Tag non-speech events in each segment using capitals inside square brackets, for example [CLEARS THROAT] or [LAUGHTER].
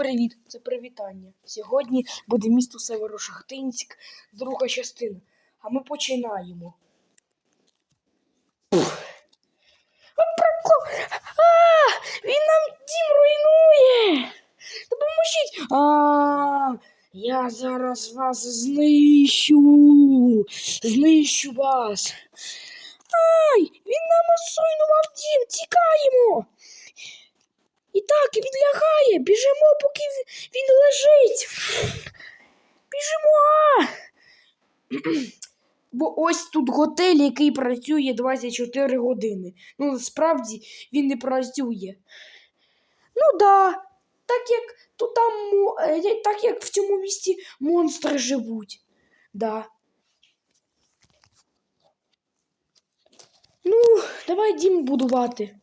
привіт! Це привітання. Сьогодні буде місто Северошахтинськ, друга частина. А ми починаємо. А, він нам дім руйнує! Допоможіть! А, я зараз вас знищу! Знищу вас! Ай! Він нам осуйнував дім! Тікаємо! І так, він лягає. Біжимо, поки він, лежить. Біжимо. [CLEARS THROAT] Бо ось тут готель, який працює 24 години. Ну, насправді він не працює. Ну да, так як то там е, так як в цьому місті монстри живуть. Да. Ну, давай дім будувати.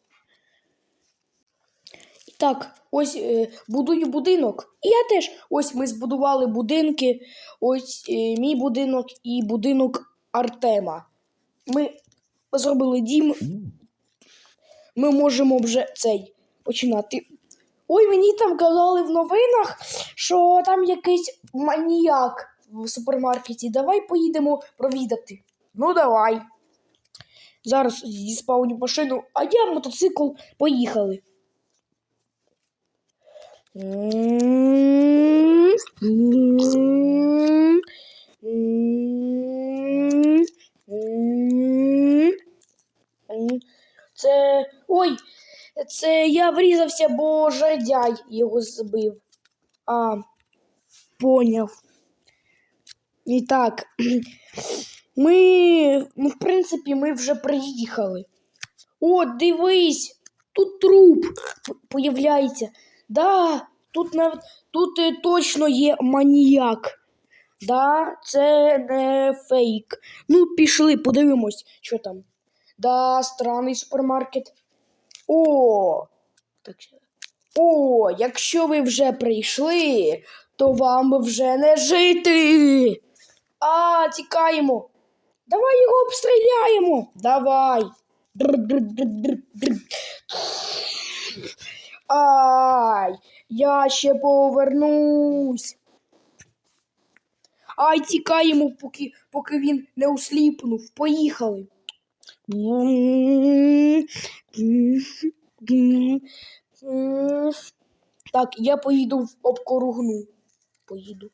Так, ось е, будую будинок. І я теж. Ось ми збудували будинки. Ось е, мій будинок і будинок Артема. Ми зробили дім. Ми можемо вже цей починати. Ой, мені там казали в новинах, що там якийсь маніяк в супермаркеті. Давай поїдемо провідати. Ну, давай. Зараз зіспавню машину, а я мотоцикл поїхали. Це. Ой, це я врізався, бо жардяй його збив. А, поняв. І так. [CLEARS THROAT] Ми, ну, в принципі, ми вже приїхали. О, дивись, тут труп появляється. Да, тут навіть тут е, точно є маніяк. Да, це не фейк. Ну, пішли, подивимось, що там. Да, странний супермаркет. О! Так. О, якщо ви вже прийшли, то вам вже не жити. А, тікаємо. Давай його обстріляємо. Давай. Др-др-др-др-др. Ай, я ще повернусь. Ай, тікаємо, поки, поки він не усліпнув. Поїхали. Так, я поїду в обкоругну. Поїду.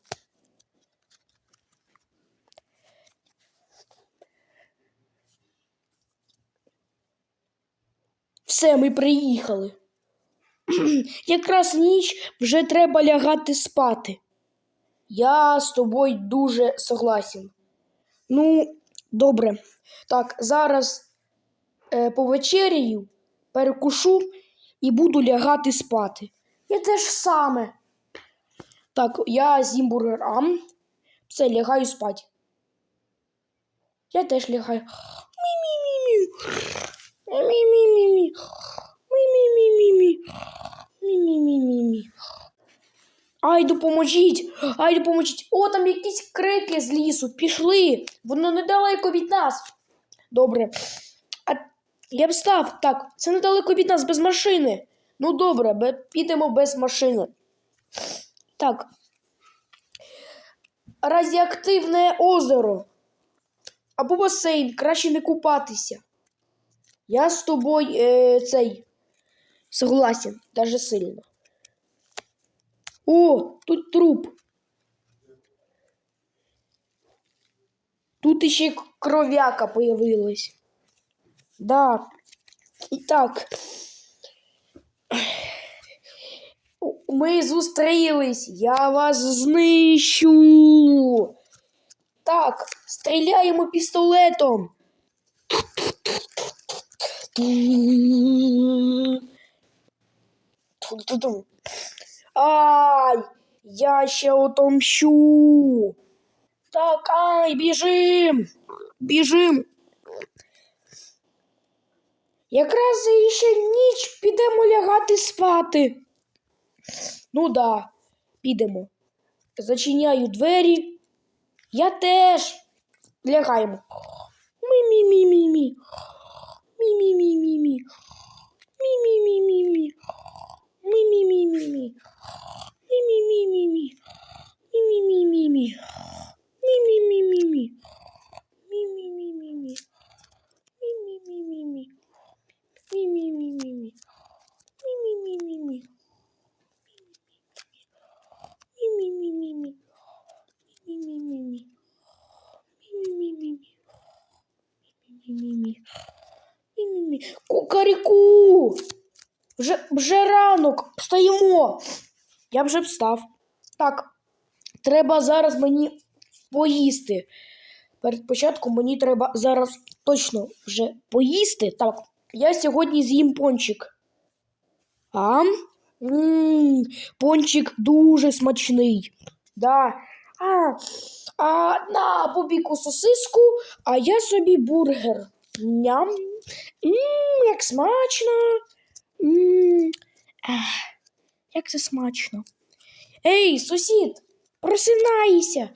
Все, ми приїхали. [CLEARS THROAT] Якраз ніч вже треба лягати спати. Я з тобою дуже согласен. Ну, добре. Так, зараз е, повечеряю, перекушу і буду лягати спати. Я теж саме. Так, я з'їм бургер ам. Все, лягаю спати. Я теж лягаю. Мі-мі-мі-мі. Мі-мі-мі-мі. Мі-мі-мі-мі-мі. Ай, допоможіть! Ай, допоможіть! О, там якісь крики з лісу. Пішли. Воно недалеко від нас. Добре. А я встав. Так, це недалеко від нас без машини. Ну добре, бе- підемо без машини. Так. Радіоактивне озеро. Або басейн. Краще не купатися. Я з тобою е, цей согласен, даже сильно. О, тут труп. Тут ще к- кров'яка появилась. Да. І так. Ми зустрілись. Я вас знищу. Так, стріляємо пістолетом. Ай, я ще отомщу. Так, ай, біжим. Біжим. Якраз ще ніч підемо лягати спати. Ну да, підемо. Зачиняю двері. Я теж. Лягаємо. Мі-мі-мі-мі-мі. Мі-мі-мі-мі-мі. Мі-мі-мі-мі-мі. Мі-мі-мі-мі-мі. Мі-мі-мі-мі-мі. Мі-мі-мі-мі-мі. Мі-мі-мі-мі-мі. Мі-мі-мі-мі-мі. Мі-мі-мі-мі-мі. Мі-мі-мі-мі-мі. Мі-мі-мі-мі-мі. Мі-мі-мі-мі-мі. Мі-мі-мі-мі. Мі-мі-мі-мі. Мі-мі-мі-мі. Кукареку! Вже, вже ранок, встаємо. Я вже встав. Так, треба зараз мені поїсти. Перед початком мені треба зараз точно вже поїсти. Так, я сьогодні з'їм пончик. А? Ммм, пончик дуже смачний. Да. А, а на побіку сосиску, а я собі бургер. Ням. Ммм, як смачно. Ммм. Як це смачно. Ей, сусід, просинайся.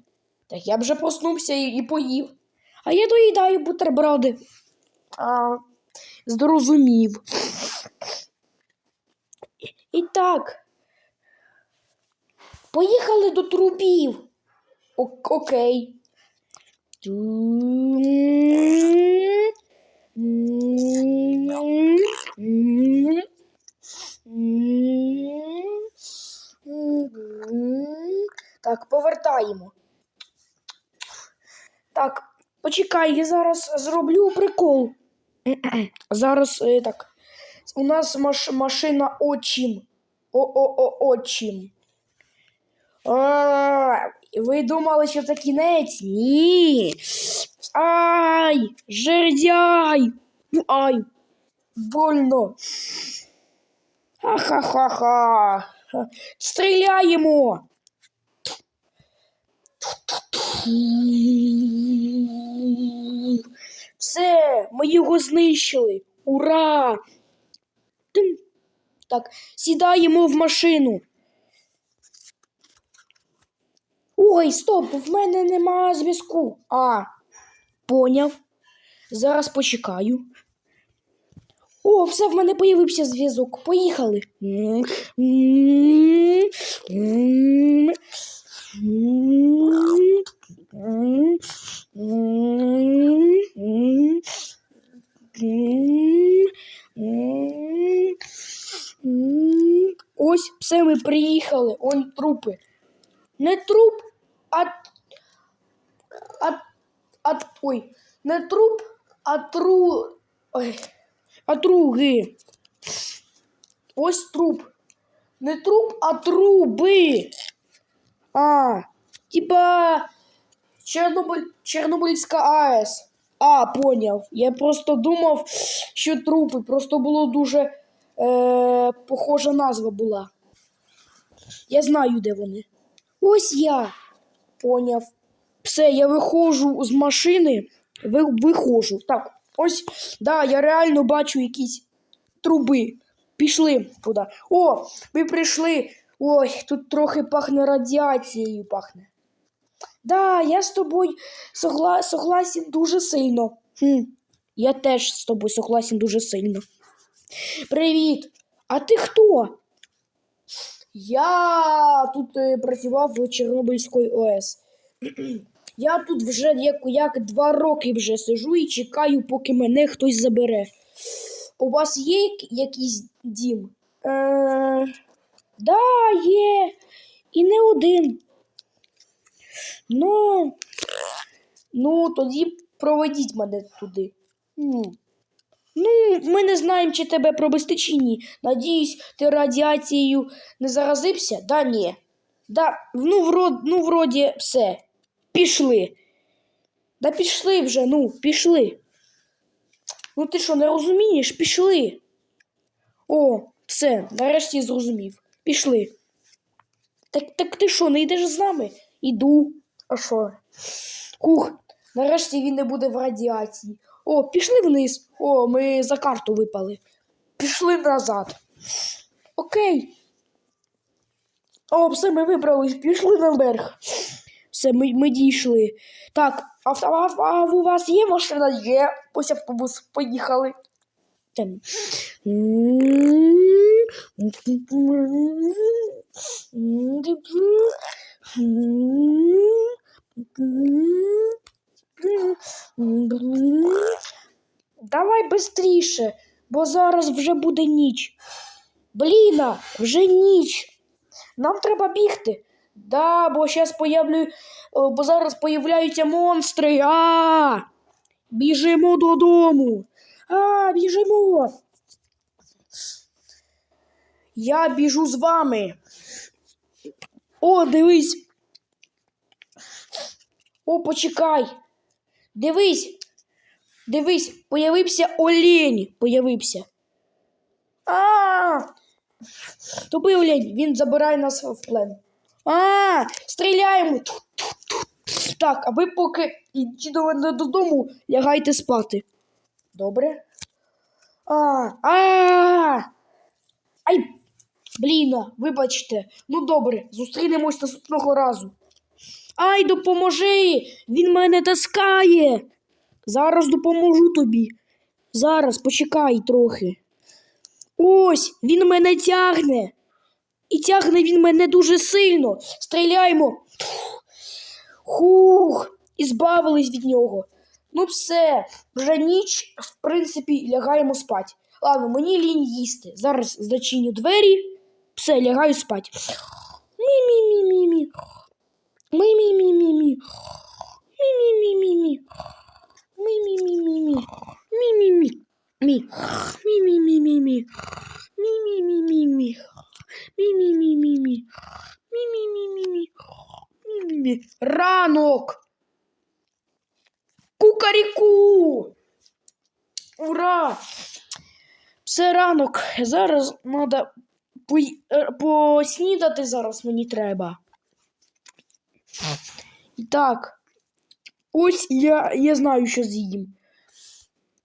Так я вже проснувся і, і поїв. А я доїдаю бутерброди. А, зрозумів. І так. Поїхали до трубів. О- окей. Так, повертаємо. Так, почекай, я зараз зроблю прикол. [CLEARS THROAT] Зараз е, так. У нас маш, машина очім. О-о-о-очім. А, ви думали, що це кінець? Ні. Ай! Жердяй! Ну, Ай! Больно. Ха-ха-ха-ха. Стріляємо. Все, ми його знищили. Ура! Так, сідаємо в машину. Ой, стоп, в мене нема зв'язку. А, поняв. Зараз почекаю. О, все, в мене появився зв'язок. Поїхали. Ось все ми приїхали. Он трупи. Не труп, а. а, а ой, не труп, а тру. Ой, а труги. Ось труп. Не труп, а труби. А, типа Чорнобиль, Чорнобильська АЕС. А, поняв. Я просто думав, що трупи. Просто було дуже е, похожа назва була. Я знаю, де вони. Ось я. Поняв. Все, я виходжу з машини. Ви, виходжу. Так, ось, да, я реально бачу якісь труби. Пішли туди. О, ви прийшли. Ой, тут трохи пахне радіацією пахне. Да, я з тобою согла... согласен дуже сильно. Хм, я теж з тобою согласен дуже сильно. Привіт! А ти хто? Я тут е, працював в Чорнобильській ОС. [CLEARS THROAT] Я тут вже як, як два роки вже сижу і чекаю, поки мене хтось забере. У вас є якийсь дім? Е, да, є. І не один. Ну, ну, тоді проведіть мене туди. Ну, ми не знаємо, чи тебе провести, чи ні. Надіюсь, ти радіацією не заразився? Да, ні. Да, ну, врод, ну, вроді, все. Пішли. Да пішли вже, ну, пішли. Ну ти що, не розумієш? Пішли. О, все, нарешті зрозумів. Пішли. Так, так ти що, не йдеш з нами? Іду. А що? Ух, нарешті він не буде в радіації. О, пішли вниз. О, ми за карту випали. Пішли назад. Окей. О, все, ми вибрались, пішли наверх. Все, ми, ми дійшли. Так, а, а, а у вас є машина? Є. Ось автобус, поїхали. Там. Давай бистріше, бо зараз вже буде ніч. Бліна, вже ніч. Нам треба бігти. Да, бо зараз появлю... бо зараз появляються монстри. А! Біжимо додому. А, біжимо. Я біжу з вами. О, дивись. О, почекай. Дивись. Дивись, появився олень. Появився. А! Тупий олень, він забирає нас в плен. А, стріляємо. Так, а ви поки йдіть додому, лягайте спати. Добре? А, а, Ай, бліна, вибачте. Ну добре, зустрінемось наступного разу. Ай, допоможи! Він мене таскає. Зараз допоможу тобі. Зараз почекай трохи. Ось, він мене тягне. І тягне він мене дуже сильно. Стріляємо. Хух, і збавились від нього. Ну, все, вже ніч, в принципі, лягаємо спати. Ладно, мені лінь їсти. Зараз зачиню двері. Все, лягаю спати. Мі-мі-мі-мі-мі. Мі-мі-мі-мі-мі. Мі-мі-мі-мі-мі. Мі-мі-мі-мі-мі. Мі-мі-мі. Мі. Мі-мі-мі-мі-мі. Мі-мі-мі-мі-мі. Мі-мі-мі-мі-мі. Мі-мі-мі-мі-мі. Мі-мі-мі. Ранок. Кукаріку. Ура! Все ранок. Зараз треба поснідати зараз мені треба. Так. Ось я, я знаю, що з'їм.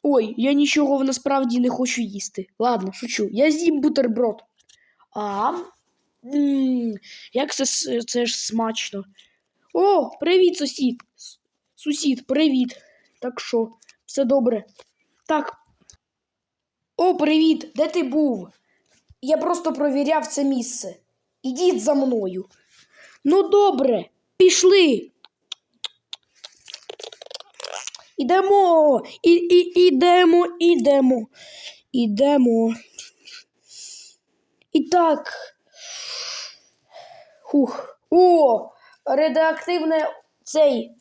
Ой, я нічого насправді не хочу їсти. Ладно, шучу. Я з'їм бутерброд. А. м, Як це, це ж смачно. О, привіт, сусід. Сусід, привіт. Так що, все добре. Так. О, привіт! Де ти був? Я просто провіряв це місце. Ідіть за мною. Ну, добре, пішли. Ідемо, і, і, ідемо, ідемо, ідемо. І так. Хух. О, радіоактивне цей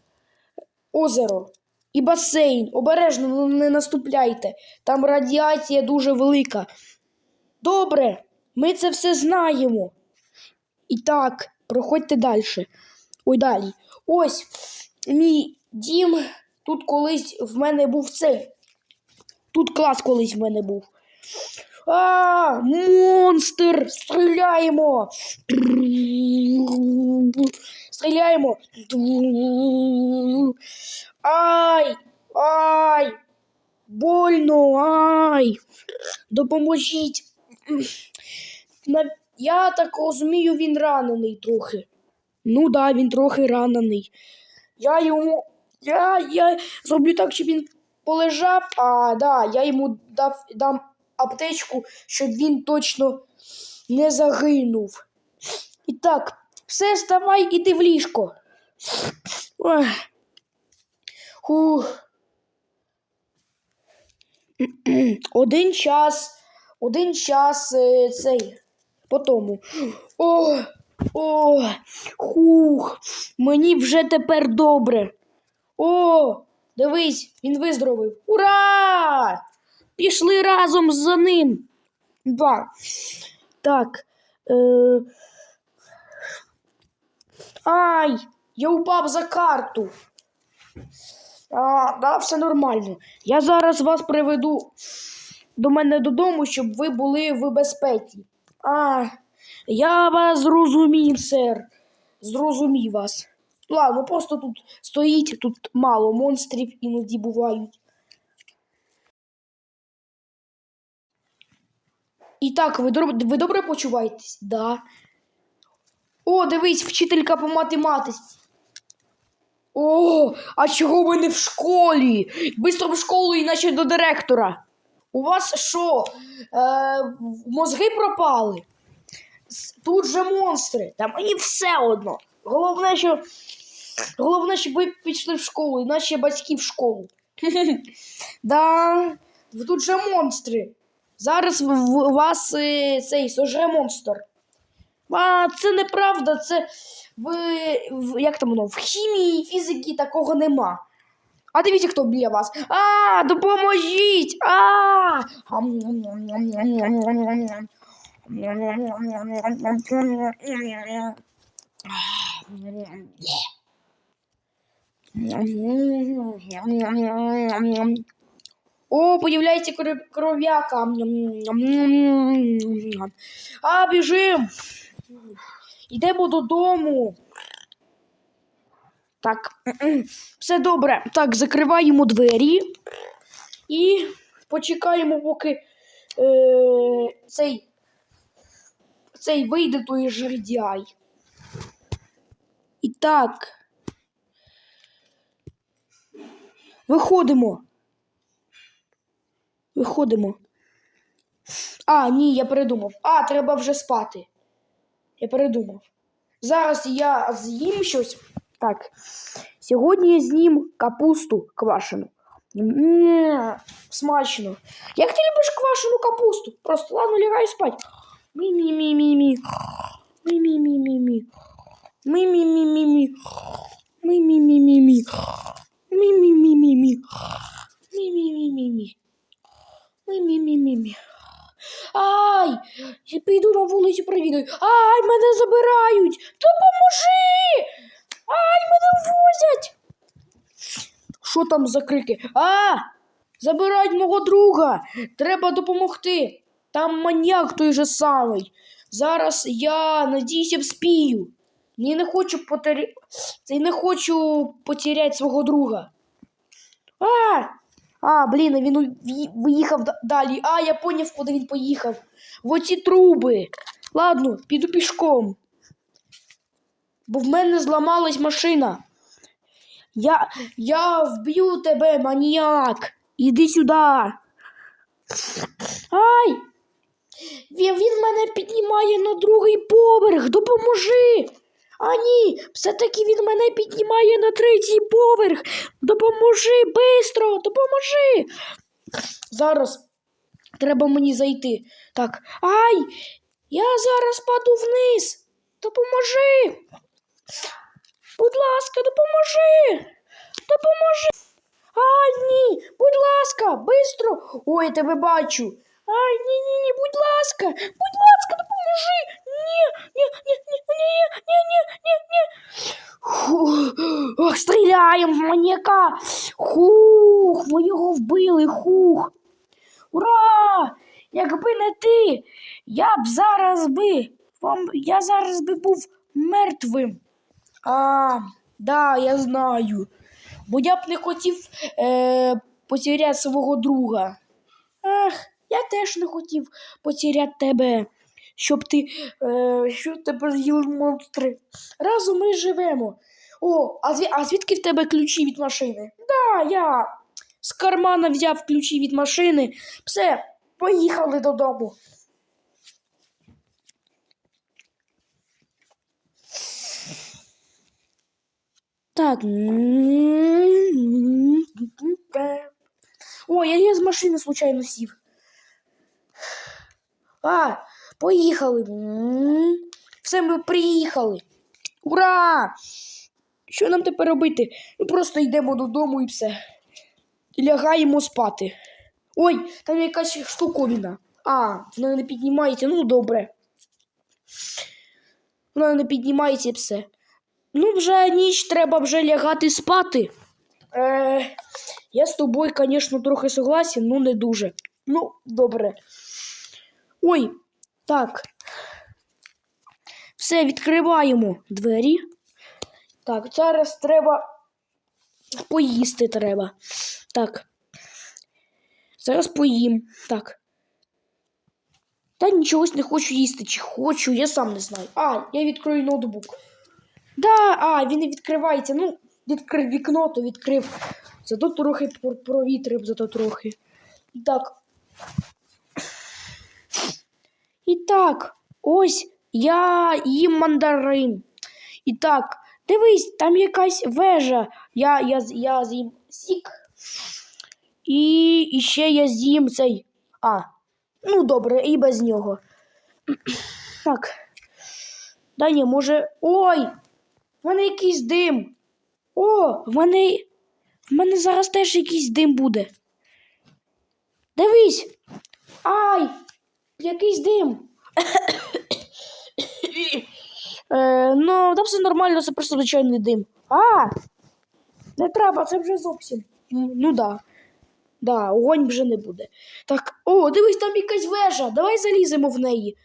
озеро і басейн. Обережно ну, не наступляйте. Там радіація дуже велика. Добре, ми це все знаємо. І так, проходьте далі. Ой, далі. Ось мій дім. Тут колись в мене був цей. Тут клас колись в мене був. А, монстр! Стріляємо! Стріляємо! Ай! Ай! Больно! Ай! Допоможіть! Я так розумію, він ранений трохи. Ну да, він трохи ранений. Я йому. Я, я зроблю так, щоб він полежав, а да, я йому дав, дам аптечку, щоб він точно не загинув. І так, все, вставай, іди в ліжко. Хух. Один час, один час е, цей по тому. О, о, хух, мені вже тепер добре. О, дивись, він виздоровив. Ура! Пішли разом за ним. Да. Так. Е... Ай, я упав за карту. А, да, все нормально. Я зараз вас приведу до мене додому, щоб ви були в безпеці. А, я вас зрозумів, сер. Зрозумів вас. Ладно, просто тут стоїть, тут мало монстрів іноді бувають. І так, ви, дор- ви добре почуваєтесь? Да. О, дивись, вчителька по математиці. О, а чого ви не в школі? Бистро в школу, іначе до директора. У вас що? Е, мозги пропали? Тут же монстри. Та мені все одно. Головне, що. Головне, щоб ви пішли в школу, іначе батьки в школу. [LAUGHS] Да, тут же монстри. Зараз в вас е, цей сожре монстр. А, це неправда, це в, в як там воно, в хімії, фізики такого нема. А дивіться, хто біля вас. А, допоможіть! А! О, появляється кро- кров'яка. А, біжим. Йдемо додому. Так, [CLEARS THROAT] все добре. Так, закриваємо двері і почекаємо, поки е, цей, цей вийде той жердяй. І так. Виходимо. Виходимо. А, ні, я передумав. А, треба вже спати. Я передумав. Зараз я з'їм щось. Так. Сьогодні я з'їм капусту квашену. М, Смачно. Як ти любиш квашену капусту? Просто ладно, лягай спать. Мі-мі-мі-мі-мі. Мі-мі-мі-мі-мі. Ай! Я піду на вулицю провідаю. Ай, мене забирають! Допоможи! Ай, мене возять! Що там за крики? А! Забирають мого друга! Треба допомогти. Там маньяк той же самий. Зараз я надіюся вспію. Ні, не хочу потер... Це не хочу потеряти свого друга. А! А, блін, він виїхав далі. А, я поняв, куди він поїхав. В оці труби. Ладно, піду пішком. Бо в мене зламалась машина. Я, я вб'ю тебе, маніяк. Іди сюди. Ай! Він, мене піднімає на другий поверх. Допоможи. А ні, все-таки він мене піднімає на третій поверх. Допоможи, бистро, допоможи. Зараз треба мені зайти. Так. Ай! Я зараз паду вниз. Допоможи. Будь ласка, допоможи. Допоможи. Ай, ні, будь ласка, бистро. Ой, тебе бачу. Ай, ні, ні, ласка, будь ласка, допоможи. Ні, ні, ні, ні, ні, ні, ні, ні, ні. Ох, стріляємо в маньяка. Хух, ми його вбили, хух. Ура! Якби не ти, я б зараз би, вам, я зараз би був мертвим. А, да, я знаю. Бо я б не хотів е, потеряти свого друга. Ах, я теж не хотів потеряти тебе, щоб ти, е, щоб тебе з'їли монстри. Разом ми живемо. О, а, зві, а звідки в тебе ключі від машини? Да, я з кармана взяв ключі від машини. Все, поїхали додому. Так. О, я, я з машини случайно сів. А, поїхали. Все, ми приїхали. Ура! Що нам тепер робити? Ми просто йдемо додому і все. Лягаємо спати. Ой, там якась штуковина. А, вона не піднімається, ну добре. Вона не піднімається все. Ну, вже ніч, треба вже лягати спати. Е, я з тобою, звісно, трохи согласен, ну не дуже. Ну, добре. Ой, так. Все, відкриваємо двері. Так, зараз треба поїсти треба. Так. Зараз поїм. Так. Та нічогось не хочу їсти. Чи хочу, я сам не знаю. А, я відкрию ноутбук. Да, а, він не відкривається. Ну, відкрив вікно, то відкрив. Зато трохи провітрив, зато трохи. Так. Так, ось я їм мандарин. І так, дивись, там якась вежа. Я, я, я з'їм сік. І, і ще я з'їм цей. А, ну добре, і без нього. [CLEARS THROAT] Так. Да ні, може. Ой! В мене якийсь дим. О, в мене. В мене зараз теж якийсь дим буде. Дивись. Ай! Якийсь дим. Е, ну, там все нормально, це просто звичайний дим. А! Не треба, це вже зовсім. Ну да. Да, огонь вже не буде. Так, о, дивись, там якась вежа. Давай заліземо в неї.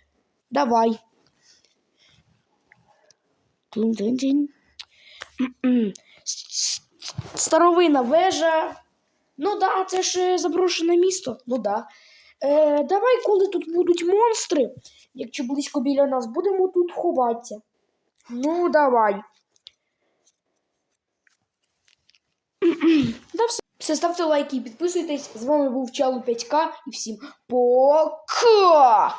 Давай. Старовина вежа. Ну да, це ж е, заброшене місто. Ну да. Е, давай, коли тут будуть монстри, якщо близько біля нас, будемо тут ховатися. Ну, давай. [CLEARS THROAT] Да, все. все, ставте лайки і підписуйтесь. З вами був Чалу 5К і всім пока!